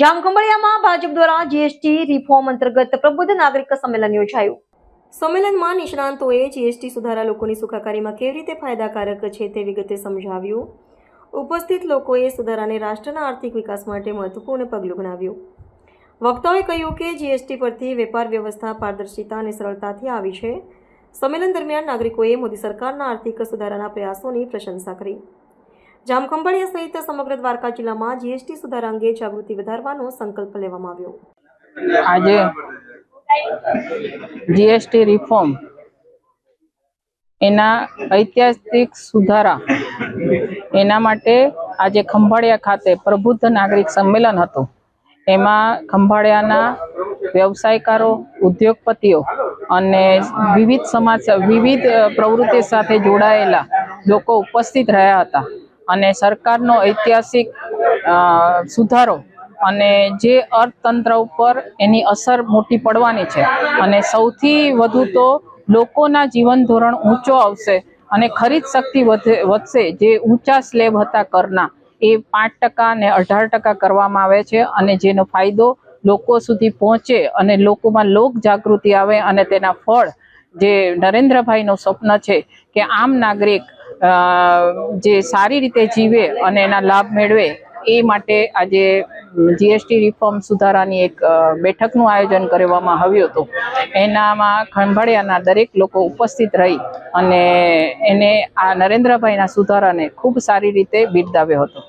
જામખંભાળિયામાં ભાજપ દ્વારા GST reform અંતર્ગત પ્રબુદ્ધ નાગરિક સંમેલન યોજાયું. સંમેલનમાં નિષ્ણાંતોએ જીએસટી સુધારા લોકોની સુખાકારીમાં કેવી રીતે ફાયદાકારક છે તે વિગતે સમજાવ્યું. ઉપસ્થિત લોકોએ સુધારાને રાષ્ટ્રના આર્થિક વિકાસ માટે મહત્વપૂર્ણ પગલું ગણાવ્યું. વક્તાઓએ કહ્યું કે જીએસટી પરથી વેપાર વ્યવસ્થા, પારદર્શિતા અને સરળતાથી આવી છે. સંમેલન દરમિયાન નાગરિકોએ મોદી સરકારના આર્થિક સુધારાના પ્રયાસોની પ્રશંસા કરી. જામખંભાળિયા સહિત સમગ્ર દ્વારકા જિલ્લામાં જીએસટી સુધારા અંગે જાગૃતિ વધારવાનો સંકલ્પ લેવામાં આવ્યો. આજે જીએસટી રિફોર્મ એના ઐતિહાસિક સુધારા એના માટે આજે ખંભાળિયા ખાતે પ્રબુદ્ધ નાગરિક સંમેલન હતું. એમાં ખંભાળિયાના વ્યવસાયકારો, ઉદ્યોગપતિઓ અને વિવિધ સમાજ, વિવિધ પ્રવૃત્તિ સાથે જોડાયેલા લોકો ઉપસ્થિત રહ્યા હતા. અને સરકારનો ઐતિહાસિક સુધારો અને જે અર્થતંત્ર ઉપર એની અસર મોટી પડવાની છે. અને સૌથી વધુ તો લોકોના જીવન ધોરણ ઊંચો આવશે અને ખરીદ શક્તિ વધે, વધશે. જે ઊંચા સ્લેબ હતા કરના, એ પાંચ ટકા અને અઢાર ટકા કરવામાં આવે છે અને જેનો ફાયદો લોકો સુધી પહોંચે અને લોકોમાં લોક જાગૃતિ આવે અને તેના ફળ, જે નરેન્દ્રભાઈનું સ્વપ્ન છે કે આમ નાગરિક જે સારી રીતે જીવે અને એના લાભ મેળવે, એ માટે આજે જીએસટી રિફોર્મ સુધારાની એક બેઠકનું આયોજન કરવામાં આવ્યું હતું. એનામાં ખંભાળિયાના દરેક લોકો ઉપસ્થિત રહી અને એને આ નરેન્દ્રભાઈના સુધારાને ખૂબ સારી રીતે બિરદાવ્યો હતો.